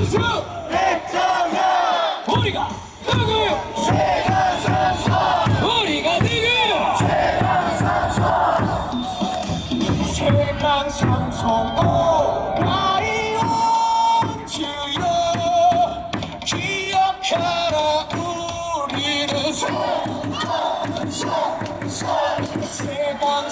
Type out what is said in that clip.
선수 백정현 우리가 누구 최강 선수 우리가 누구 최강 선수 최강 선수 오 라이온즈여 기억해라 우리는 최강 선수 최강